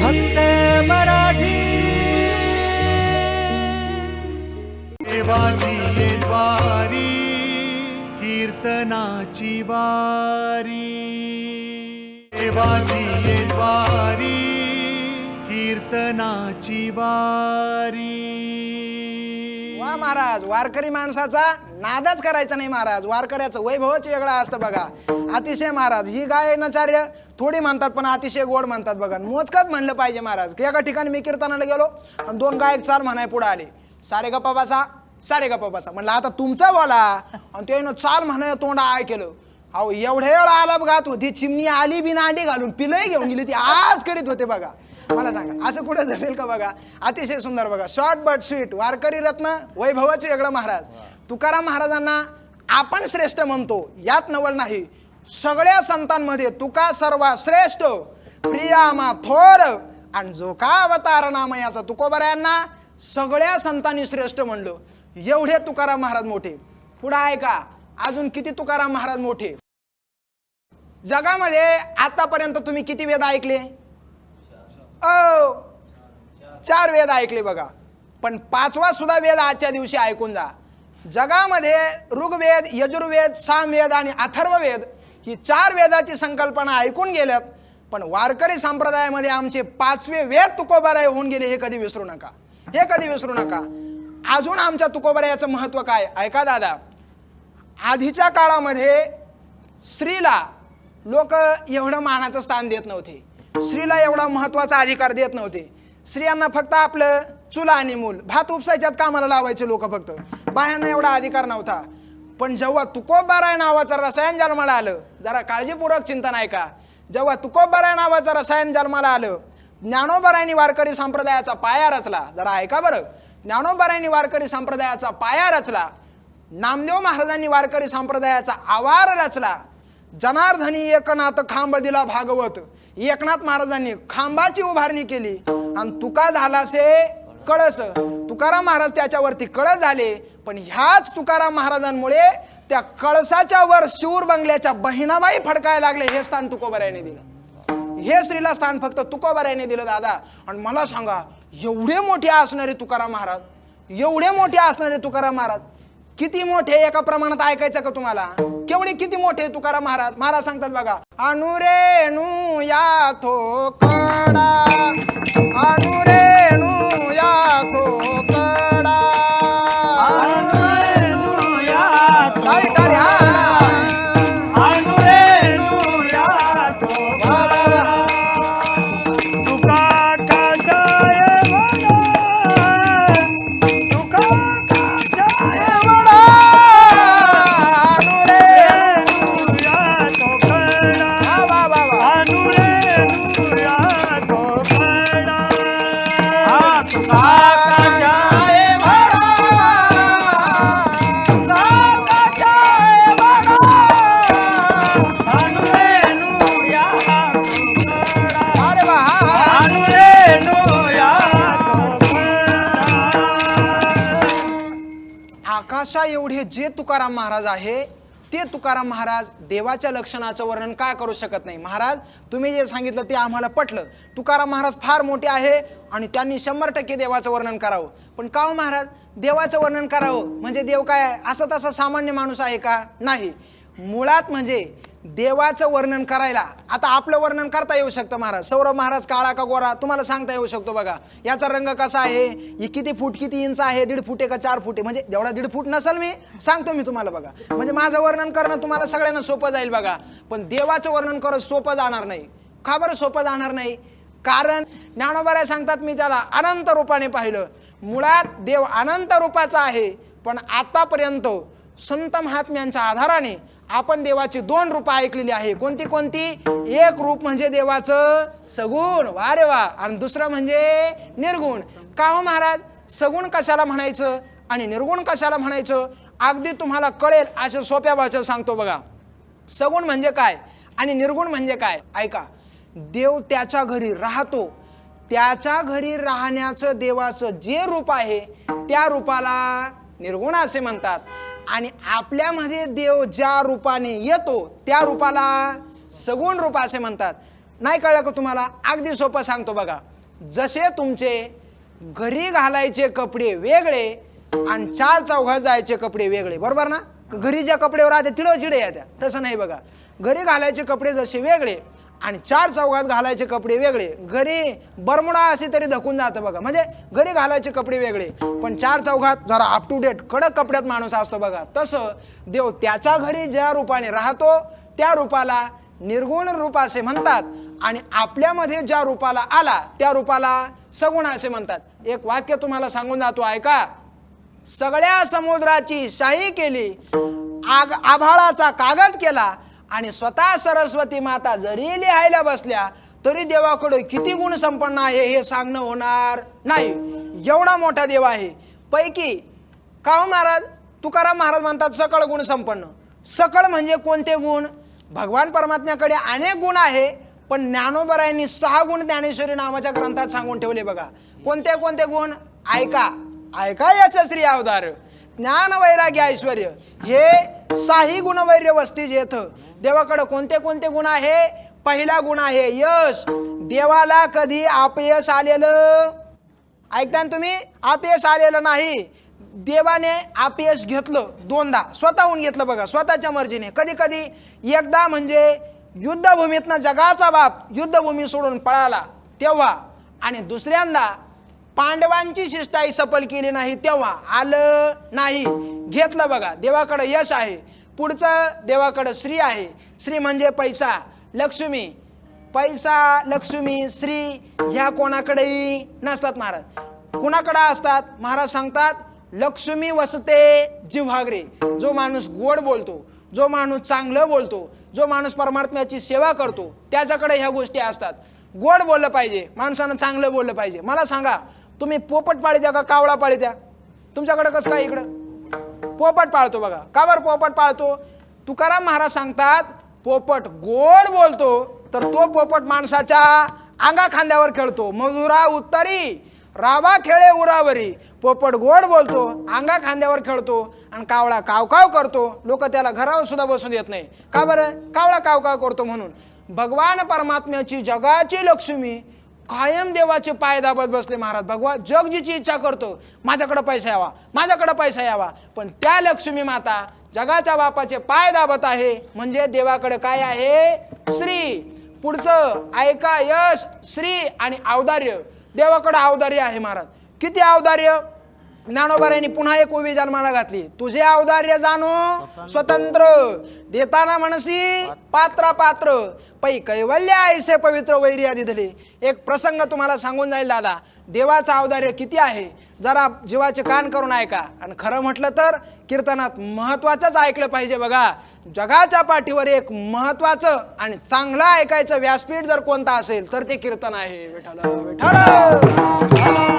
फक्त मराठी. देवाची ये द्वारी कीर्तनाची वारी. देवाची ये द्वारी कीर्तनाची वारी. वा महाराज वारकरी माणसाचा नादच करायचा नाही महाराज. वारकऱ्याचं वैभवच वेगळं असतं बघा. अतिशय महाराज ही गायनाचार्य थोडी म्हणतात पण अतिशय गोड म्हणतात बघा. मोजकच म्हणलं पाहिजे महाराज की एका ठिकाणी मी कीर्तनाला गेलो आणि दोन गायक चार म्हणाय पुढे आले. सारे गप्पा बसा सारे गप्पा बसा. म्हणलं आता तुमचा बोला. आणि त्यानं चाल म्हणाय तोंड आय केलं. अहो एवढ्या वेळा आला बघा तू ती चिमणी आली बिना अंडी घालून पिलंही घेऊन गेली ती आज करीत होते बघा. मला सांगा असं कुठं जमेल का बघा? अतिशय सुंदर बघा. शॉर्ट बट स्वीट वारकरी रत्न वैभवाचे वेगळं महाराज. तुकाराम महाराजांना आपण श्रेष्ठ म्हणतो यात नवल नाही. सगळ्या संतांमध्ये तुका सर्वा श्रेष्ठ प्रियामा थोर आणि जो का अवतार नाम याचा तुकोबऱ्यांना सगळ्या संतांनी श्रेष्ठ म्हणलं. एवढे तुकाराम महाराज मोठे. पुढं आहे का? अजून किती तुकाराम महाराज मोठे? जगामध्ये आतापर्यंत तुम्ही किती वेद ऐकले? ओ चार वेद ऐकले बघा. पण पाचवा सुद्धा वेद आजच्या दिवशी ऐकून जा. जगामध्ये ऋग्वेद यजुर्वेद सामवेद आणि अथर्ववेद ही चार वेदाची संकल्पना ऐकून गेल्यात पण वारकरी संप्रदायामध्ये आमचे पाचवे वेद तुकोबाराय होऊन गेले हे कधी विसरू नका. हे कधी विसरू नका. अजून आमच्या तुकोबारायाचं महत्त्व काय? ऐका दादा. आधीच्या काळामध्ये स्त्रीला लोक एवढं मानाचं स्थान देत नव्हते. स्त्रीला एवढा महत्त्वाचा अधिकार देत नव्हते. स्त्रियांना फक्त आपलं चुला आणि मूल. भात उपसायच्यात कामाला लावायचे लोक फक्त. बाह्यांना एवढा अधिकार नव्हता. पण जेव्हा तुकोबाराय नावाचं रसायन जन्माला आलं जरा काळजीपूर्वक चिंतन ऐका जेव्हा तुकोबाराय नावाचं रसायन जन्माला आलं ज्ञानोबरायनी वारकरी संप्रदायाचा पाया रचला. जरा ऐका बरं. ज्ञानोबरायनी वारकरी संप्रदायाचा पाया रचला. नामदेव महाराजांनी वारकरी संप्रदायाचा आवार रचला. जनार्दनी एकनाथ खांब दिला भागवत. एकनाथ महाराजांनी खांबाची उभारणी केली. आणि तुका झालासे कळस. तुकाराम महाराज त्याच्यावरती कळस झाले. पण ह्याच तुकाराम महाराजांमुळे त्या कळसाच्या वर शूर बंगल्याच्या बहिणाबाई फडकायला लागले हे स्थान तुकोबऱ्याने दिलं. हे स्त्रीला स्थान फक्त तुकोबऱ्याने दिलं दादा. आणि मला सांगा एवढे मोठे असणारे तुकाराम महाराज एवढे मोठे असणारे तुकाराम महाराज किती मोठे एका प्रमाणात ऐकायचं का तुम्हाला? केवढे किती मोठे तुकाराम महाराज? महाराज सांगतात बघा अनुरेणू या थो कडा अनुरे हे जे तुकाराम महाराज आहे ते तुकाराम महाराज देवाच्या लक्षणाचं वर्णन काय करू शकत नाही? महाराज तुम्ही जे सांगितलं ते आम्हाला पटलं. तुकाराम महाराज फार मोठे आहे आणि त्यांनी शंभर टक्के देवाचं वर्णन करावं. पण का हो महाराज? देवाचं वर्णन करावं. म्हणजे देव काय असं तसा सामान्य माणूस आहे का? नाही. मुळात म्हणजे देवाचं वर्णन करायला. आता आपलं वर्णन करता येऊ शकतं महाराज. सौरभ महाराज काळा का गोरा? तुम्हाला सांगता येऊ शकतो बघा. याचा रंग कसा आहे? ही किती फूट किती इंच आहे? दीड फुटे का चार फूट आहे? म्हणजे एवढा दीड फूट नसेल मी सांगतो मी तुम्हाला बघा. म्हणजे माझं वर्णन करणं तुम्हाला सगळ्यांना सोपं जाईल बघा. पण देवाचं वर्णन करत सोपं जाणार नाही. का बरं सोपं जाणार नाही? कारण ज्ञानोबाराय सांगतात मी त्याला अनंत रूपाने पाहिलं. मुळात देव अनंत रूपाचा आहे. पण आतापर्यंत संत महात्म्यांच्या आधाराने आपण देवाची दोन रूप ऐकलेली आहे. कोणती कोणती? एक रूप म्हणजे देवाचं सगुण. वा रे वा. आणि दुसरं म्हणजे निर्गुण. का हो महाराज? सगुण कशाला म्हणायचं? आणि निर्गुण कशाला म्हणायचं? अगदी तुम्हाला कळेल असं सोप्या भाषेत सांगतो बघा. सगुण म्हणजे काय? आणि निर्गुण म्हणजे काय? ऐका. देव त्याच्या घरी राहतो. त्याच्या घरी राहण्याचं देवाचं जे रूप आहे त्या रूपाला निर्गुण असे म्हणतात. आणि आपल्यामध्ये देव ज्या रूपाने येतो त्या रूपाला सगुण रूप असे म्हणतात. नाही कळलं का तुम्हाला? अगदी सोपं सांगतो बघा. जसे तुमचे घरी घालायचे कपडे वेगळे आणि चार चौघात जायचे कपडे वेगळे बरोबर ना? घरी ज्या कपडेवर राहते तिळव चिडे येत्या. तसं नाही बघा. घरी घालायचे कपडे जसे वेगळे आणि चार चौघात घालायचे कपडे वेगळे. घरी बरमुडा असे तरी धकून जातं बघा. म्हणजे घरी घालायचे कपडे वेगळे. पण चार चौघात जरा अप टू डेट कडक कपड्यात माणूस असतो बघा. तसं देव त्याच्या घरी ज्या रूपाने राहतो त्या रूपाला निर्गुण रूप असे म्हणतात. आणि आपल्यामध्ये ज्या रूपाला आला त्या रूपाला सगुण असे म्हणतात. एक वाक्य तुम्हाला सांगून जातो ऐका. सगळ्या समुद्राची शाही केली आग आभाळाचा कागद केला आणि स्वतः सरस्वती माता जरी लिहायला बसल्या तरी देवाकडे किती गुण संपन्न आहे हे सांगणं होणार नाही. एवढा मोठा देव आहे. पैकी काव महाराज तुकाराम महाराज म्हणतात सकळ गुण संपन्न. सकळ म्हणजे कोणते गुण? भगवान परमात्म्याकडे अनेक गुण आहे पण ज्ञानोबरायांनी सहा गुण ज्ञानेश्वरी नावाच्या ग्रंथात सांगून ठेवले बघा. कोणते कोणते गुण? ऐका. ऐका यशस्वी अवधार ज्ञान वैराग्य ऐश्वर. हे साही गुणवैर्य वस्ती जेथ देवाकडं कोणते कोणते गुण आहे? पहिला गुण आहे यश. देवाला कधी अपयश आलेलं? ऐकता तुम्ही? अपयश आलेलं नाही. देवाने अपयश घेतलं दोनदा. स्वतःहून घेतलं बघा स्वतःच्या मर्जीने. कधी कधी एकदा म्हणजे युद्धभूमीतनं जगाचा बाप युद्धभूमी सोडून पळाला तेव्हा. आणि दुसऱ्यांदा पांडवांची शिष्टाई सफल केली नाही तेव्हा. आलं नाही. घेतलं बघा देवाकडं यश आहे. पुढचं देवाकडं श्री आहे. श्री म्हणजे पैसा. लक्ष्मी. पैसा लक्ष्मी श्री ह्या कोणाकडेही नसतात महाराज. कुणाकडे असतात? महाराज सांगतात लक्ष्मी वसते जिव्हागरे. जो माणूस गोड बोलतो जो माणूस चांगलं बोलतो जो माणूस परमात्म्याची सेवा करतो त्याच्याकडे ह्या गोष्टी असतात. गोड बोललं पाहिजे माणसानं चांगलं बोललं पाहिजे. मला सांगा तुम्ही पोपट पाळी द्या का कावळा पाळी द्या तुमच्याकडे कसं काय इकडं? पोपट पाळतो बघा. का बरं पोपट पाळतो? तुकाराम महाराज सांगतात पोपट गोड बोलतो तर तो पोपट माणसाच्या अंगा खांद्यावर खेळतो. मजुरा उत्तरी रावा खेळे उरावरी. पोपट गोड बोलतो अंगा खांद्यावर खेळतो आणि कावळा कावकाव करतो. लोक त्याला घरावर सुद्धा बसून देत नाही. का बरं? कावळा कावकाव करतो म्हणून. भगवान परमात्म्याची जगाची लक्ष्मी कायम देवाचे पाय दाबत बसले महाराज. भगवान जग जिची इच्छा करतो माझ्याकडं पैसा यावा माझ्याकडं पैसा यावा. पण त्या लक्ष्मी माता जगाच्या बापाचे पाय दाबत आहे. म्हणजे देवाकडे काय आहे? श्री. पुढचं ऐका यश श्री आणि औदार्य. देवाकडे औदार्य आहे महाराज. किती औदार्य? ज्ञानोबाऱ्यांनी पुन्हा एक उभी जन्माला घातली. तुझे औदार्य जाणो स्वतंत्र. देताना म्हणसी पात्र पात्र. पै कैवल्य ऐसे पवित्र वैर्या दिधले एक प्रसंग तुम्हाला सांगून जाईल दादा. देवाचं औदार्य किती आहे? जरा जीवाचे कान करून ऐका. आणि खरं म्हटलं तर कीर्तनात महत्वाचंच ऐकलं पाहिजे बघा. जगाच्या पाठीवर एक महत्वाचं आणि चांगलं ऐकायचं व्यासपीठ जर कोणता असेल तर ते कीर्तन आहे. विठ्ठल विठ्ठल.